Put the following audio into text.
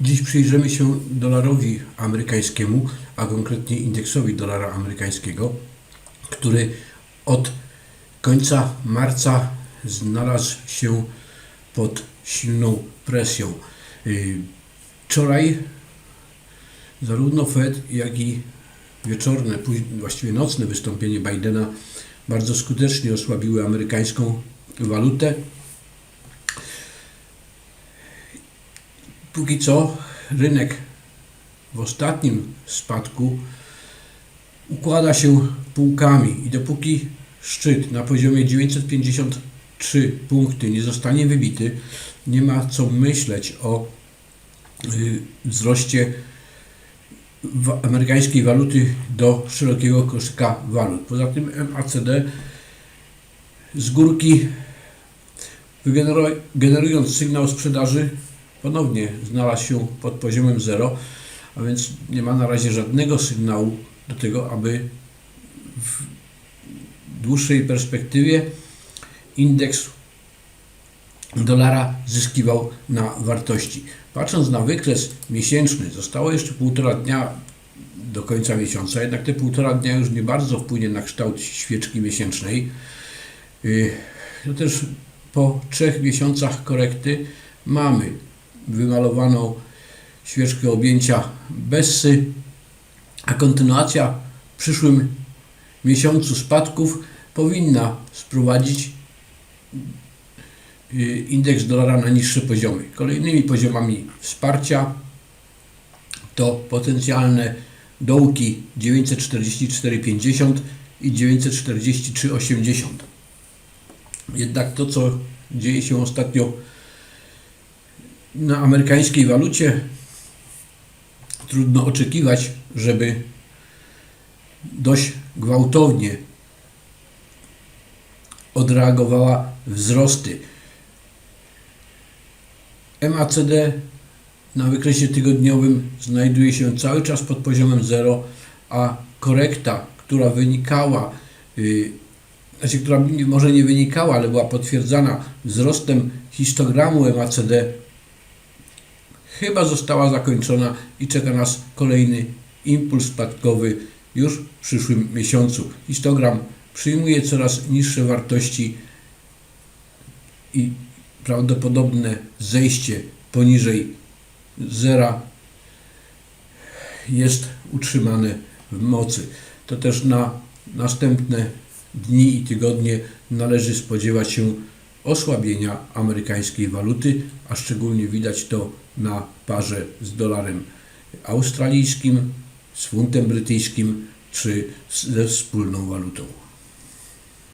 Dziś przyjrzymy się dolarowi amerykańskiemu, a konkretnie indeksowi dolara amerykańskiego, który od końca marca znalazł się pod silną presją. Yy, Wczoraj zarówno Fed, jak i wieczorne, właściwie nocne wystąpienie Bidena bardzo skutecznie osłabiły amerykańską walutę. Póki co rynek w ostatnim spadku układa się półkami i dopóki szczyt na poziomie 953 punkty nie zostanie wybity, nie ma co myśleć o y, wzroście amerykańskiej waluty do szerokiego koszyka walut. Poza tym MACD z górki generując sygnał sprzedaży ponownie znalazł się pod poziomem 0, a więc nie ma na razie żadnego sygnału do tego, aby w dłuższej perspektywie indeks dolara zyskiwał na wartości. Patrząc na wykres miesięczny, zostało jeszcze półtora dnia do końca miesiąca, jednak te półtora dnia już nie bardzo wpłynie na kształt świeczki miesięcznej. Yy, No też po trzech miesiącach korekty mamy wymalowaną świeczkę objęcia Bessy, a kontynuacja w przyszłym miesiącu spadków powinna sprowadzić y, indeks dolara na niższe poziomy. Kolejnymi poziomami wsparcia to potencjalne dołki 944,50 i 943,80. Jednak to, co dzieje się ostatnio na amerykańskiej walucie, trudno oczekiwać, żeby dość gwałtownie odreagowała wzrosty. MACD na wykresie tygodniowym znajduje się cały czas pod poziomem 0, a korekta, która wynikała, yy, znaczy, która może nie wynikała, ale była potwierdzana wzrostem histogramu MACD, chyba została zakończona i czeka nas kolejny impuls spadkowy już w przyszłym miesiącu. Histogram przyjmuje coraz niższe wartości i prawdopodobne zejście poniżej zera jest utrzymane w mocy. To też na następne dni i tygodnie należy spodziewać się osłabienia amerykańskiej waluty, a szczególnie widać to na parze z dolarem australijskim, z funtem brytyjskim czy ze wspólną walutą.